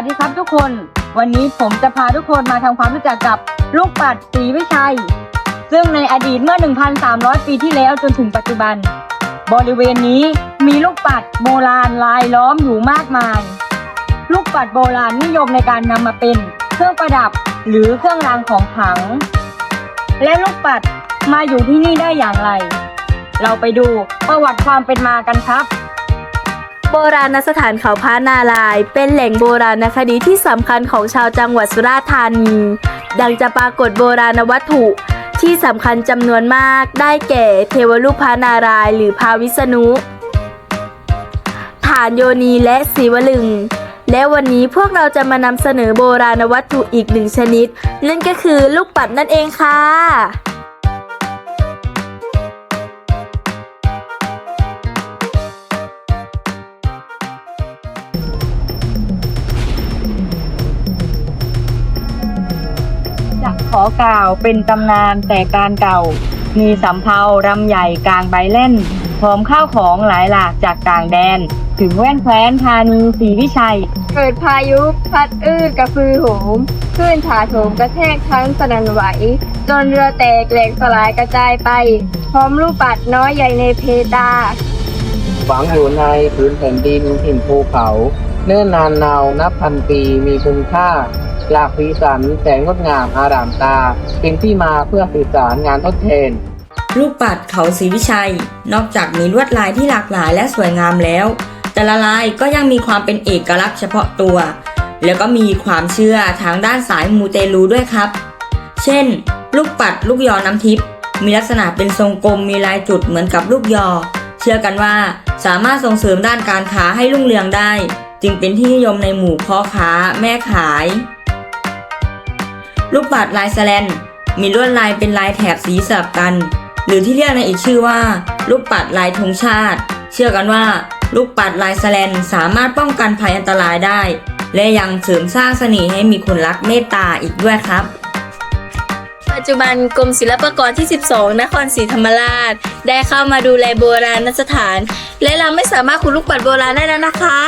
วัสดีครับทุกคน วันนี้ผมจะพาทุกคนมาทำความรู้จักกับลูกปัดศรีวิชัย ซึ่งในอดีตเมื่อ 1,300 ปีที่แล้วจนถึงปัจจุบัน บริเวณนี้มีลูกปัดโบราณลายล้อมอยู่มากมาย ลูกปัดโบราณนิยมในการนำมาเป็นเครื่องประดับหรือเครื่องรางของขลัง และลูกปัดมาอยู่ที่นี่ได้อย่างไร เราไปดูประวัติความเป็นมากันครับ โบราณสถานเขาพระนาราย เป็นแหล่งโบราณคดีที่สำคัญของชาวจังหวัดสุราษฎร์ธานี ดังจะปรากฏโบราณวัตถุที่สำคัญจำนวนมาก ได้แก่ เทวรูปพระนารายหรือพระวิษณุ ฐานโยนีและศิวลึง และวันนี้พวกเราจะมานำเสนอโบราณวัตถุอีกหนึ่งชนิด นั่นก็คือลูกปัดนั่นเองค่ะ ขอกล่าวเป็นตำนานแต่การเก่า มีสำเภารำใหญ่กลางใบเล่น พร้อมข้าวของหลายหลากจากต่างแดน ถึงแว่นแคว้นธานีศรีวิชัย เกิดพายุพัดอื้ดกระฟือโหมคลื่นถาโถมกระแทกทั้งสนันไหว จนเรือแตกแหลกสลายกระจายไป พร้อมลูกปัดน้อยใหญ่ในเพดาฝังอยู่ในพื้นแผ่นดินถิ่นภูเขา เนื่อนนานนาวนับพันปีมีคุณค่า หลากสีสันแสงงดงามอารามตา เป็นที่มาเพื่อสื่อสารงานทดแทนลูกปัดเขาศรีวิชัย นอกจากมีลวดลายที่หลากหลายและสวยงามแล้ว แต่ละลายก็ยังมีความเป็นเอกลักษณ์เฉพาะตัว แล้วก็มีความเชื่อทางด้านสายมูเตลูด้วยครับ เช่น ลูกปัดลูกยอน้ำทิพย์มีลักษณะเป็นทรงกลมมีลายจุดเหมือนกับลูกยอ เชื่อกันว่าสามารถส่งเสริมด้านการค้าให้รุ่งเรืองได้ จึงเป็นที่นิยมในหมู่พ่อค้าแม่ขาย ลูกปัดลายสลนมีลวดลายเป็นลายแถบสีสลับกัน หรือที่เรียกในอีกชื่อว่า ลูกปัดลายธงชาติ เชื่อกันว่า ลูกปัดลายสลนสามารถป้องกันภัยอันตรายได้ และยังเสริมสร้างเสน่ห์ให้มีคนรักเมตตาอีกด้วยครับปัจจุบันกรมศิลปากรที่ 12 นครศรีธรรมราช ได้เข้ามาดูแลโบราณสถาน และเราไม่สามารถขุดลูกปัดโบราณได้แล้วนะคะ